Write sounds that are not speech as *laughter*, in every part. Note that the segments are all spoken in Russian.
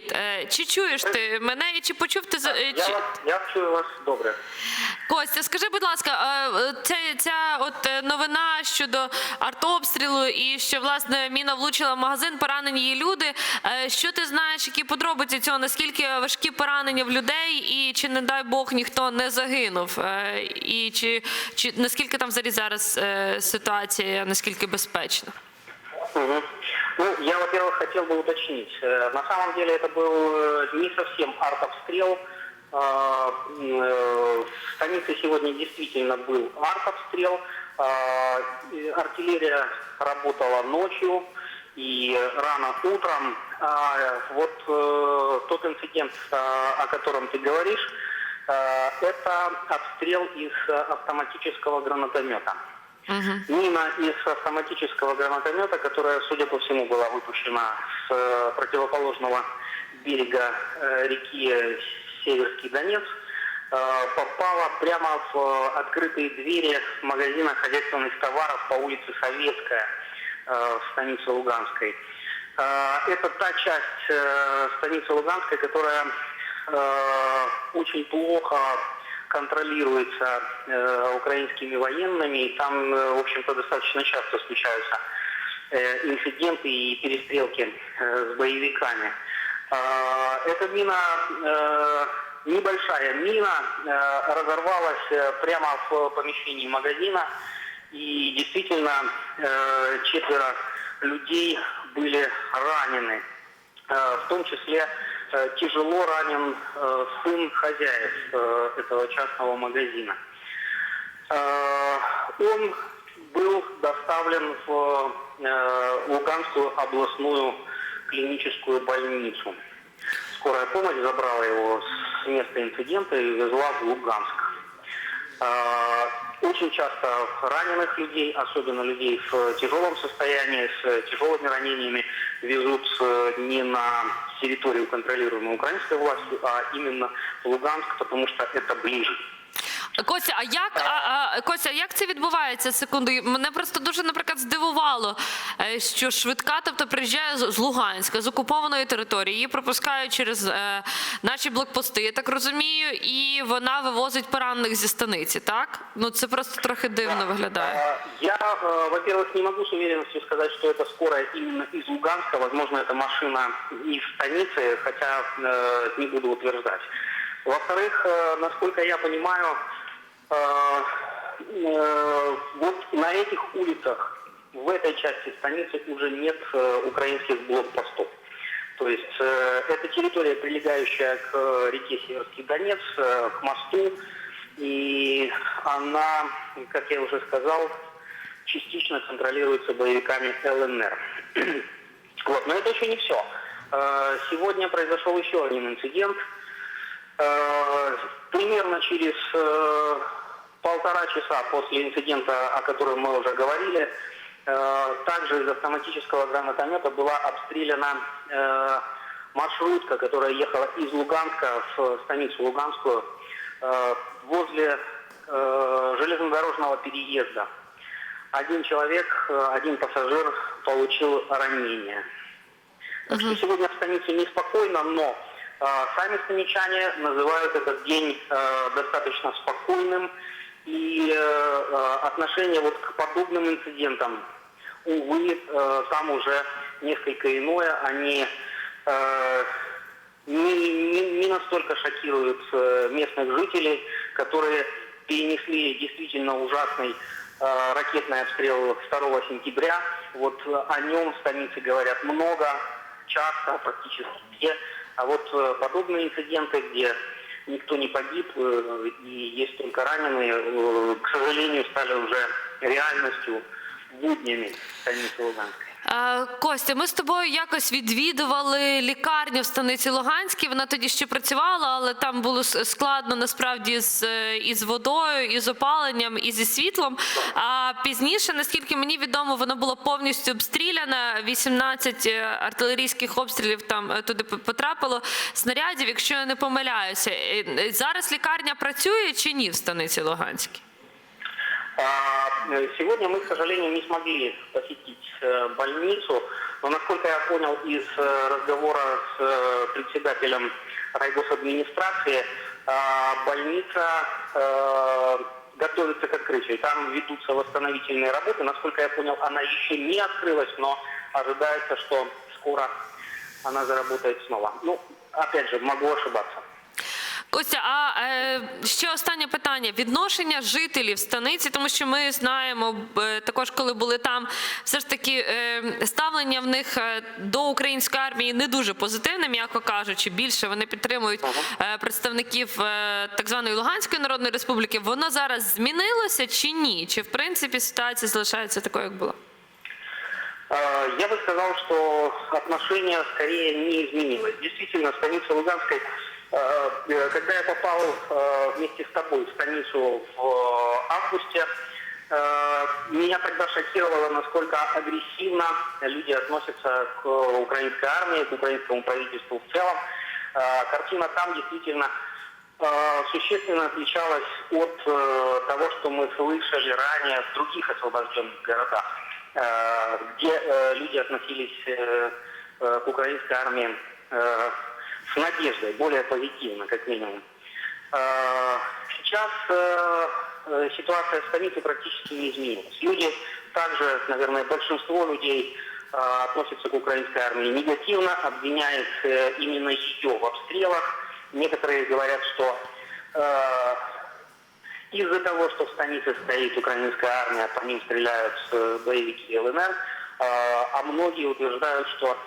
привіт. Е, Чи чуєш ти мене і чи почув ти е, Я, чи- вас, я чую вас добре. Костя? Скажи, будь ласка, е, ця, ця от е, новина щодо артобстрілу і що власне міна влучила в магазин, поранені її люди. е, Що ти знаєш, які подробиці цього? Наскільки важкі поранення в людей, і чи не дай Бог ніхто не загинув? Е, І чи, чи наскільки там взагалі зараз е, ситуація, наскільки безпечна? Мгм. Ну, я, во-первых, хотел бы уточнить. Э, На самом деле это был э, не совсем артобстрел. Э, В станице сегодня действительно был артобстрел. Артиллерия работала ночью и рано утром. А, Вот тот инцидент, о котором ты говоришь, это обстрел из автоматического гранатомета. Мина из автоматического гранатомета, которая, судя по всему, была выпущена с э, противоположного берега э, реки Северский Донец, э, попала прямо в открытые двери магазина хозяйственных товаров по улице Советская в станице Луганской. Это та часть станицы Луганской, которая очень плохо контролируется э, украинскими военными, и там, э, в общем-то, достаточно часто случаются э, инциденты и перестрелки э, с боевиками. Э, эта мина, э, небольшая мина, э, разорвалась э, прямо в помещении магазина, и действительно э, четверо людей были ранены, Э, в том числе тяжело ранен э, сын хозяев э, этого частного магазина. Э, Он был доставлен в э, Луганскую областную клиническую больницу. Скорая помощь забрала его с места инцидента и везла в Луганск. Э, Очень часто раненых людей, особенно людей в тяжелом состоянии, с тяжелыми ранениями, везут э, не на территорию, контролируемую украинской властью, а именно в Луганск, потому что это ближе. Костя, а як а, а, Костя, як це відбувається? Секунду, мене просто дуже, наприклад, здивувало, е, що швидка, тобто приїжджає з з Луганська, з окупованої території, її пропускають через е, наші блокпости, я так розумію, і вона вивозить поранених зі станиці, так? Ну це просто трохи дивно виглядає. Э, Я, э, во-первых, не могу с уверенностью сказать, что это скорая именно из Луганска. Возможно, это машина из станицы, хотя э, не буду утверждать. Во-вторых, э, насколько я понимаю, э, э, вот на этих улицах, в этой части станицы уже нет э, украинских блокпостов. То есть э, это территория, прилегающая к э, реке Северский Донец, э, к мосту, и она, как я уже сказал, частично контролируется боевиками ЛНР. *clears throat* Вот, но это еще не все. Э, Сегодня произошел еще один инцидент. Э, Примерно через э, полтора часа после инцидента, о котором мы уже говорили, э, также из автоматического гранатомета была обстреляна э, маршрутка, которая ехала из Луганска в станицу Луганскую э, возле э, железнодорожного переезда. Один человек, э, один пассажир получил ранение. Что сегодня в станице неспокойно, но сами станичане называют этот день э, достаточно спокойным. И э, э, отношение вот к подобным инцидентам, увы, э, там уже несколько иное. Они э, не, не- не настолько шокируют э, местных жителей, которые перенесли действительно ужасный э, ракетный обстрел 2 сентября. Вот э, о нем в станице говорят много, часто, практически все. А вот э, подобные инциденты, где никто не погиб э, и есть только раненые, э, к сожалению, стали уже реальностью, буднями станицы Луганской. Е, Костя, ми з тобою якось відвідували лікарню в станиці Луганській. Вона тоді ще працювала, але там було складно насправді з е, із водою, і з опаленням, і зі світлом. А пізніше, наскільки мені відомо, вона була повністю обстріляна. 18 артилерійських обстрілів там е, туди потрапило снарядів, якщо я не помиляюся. Зараз лікарня працює чи ні в станиці Луганській? А, э, Сегодня мы, к сожалению, не смогли посетить э, больницу, но насколько я понял из э, разговора с председателем райгосадминистрации, а, больница готовится к открытию. Там ведутся восстановительные работы. Насколько я понял, она еще не открылась, но ожидается, что скоро она заработает снова. Ну, опять же, могу ошибаться. Костя, а е, ще останнє питання: відношення жителів станиці, тому що ми знаємо е, також, коли були там, все ж таки е, ставлення в них е, до української армії не дуже позитивне, м'яко кажучи. Більше вони підтримують е, представників е, так званої Луганської Народної Республіки. Воно зараз змінилося чи ні? Чи в принципі ситуація залишається такою, як була? Э, Я бы сказал, что отношение скорее не изменилось. Действительно, станица Луганской, э, э, Когда я попал э, вместе с тобой в станицу в э, августе, э, меня тогда шокировало, насколько агрессивно люди относятся к украинской армии, к украинскому правительству в целом. Э, Картина там действительно э, существенно отличалась от э, того, что мы слышали ранее в других освобожденных городах, э, где э, люди относились э, э, к украинской армии э, с надеждой, более позитивно, как минимум. Э, Сейчас э, э, ситуация в столице практически не изменилась. Люди также, наверное, большинство людей относятся к украинской армии негативно, обвиняют именно ее в обстрелах. Некоторые говорят, что из-за того, что в станице стоит украинская армия, по ним стреляют боевики ЛНР, а многие утверждают, что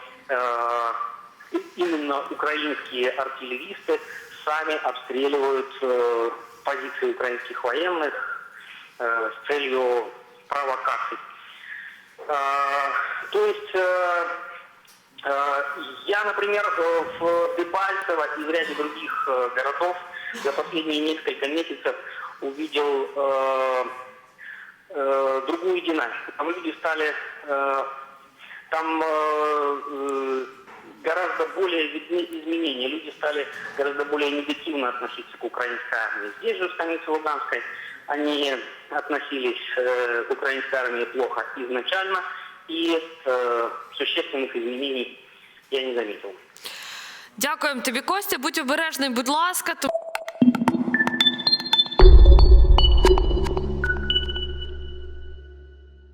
именно украинские артиллеристы сами обстреливают э, позиции украинских военных э, с целью провокаций. Э, То есть э, э, я, например, э, в Дебальцево и в ряде других э, городов за последние несколько месяцев увидел э, э, другую динамику. Там люди стали, э, там э, гораздо более видны изменения. Люди стали гораздо более негативно относиться к украинской армии. Здесь же, в станице Луганской, они относились э, к украинской армии плохо изначально, и э, существенных изменений я не заметил. Дякуємо тобі, Костя. Будь обережний, будь ласка.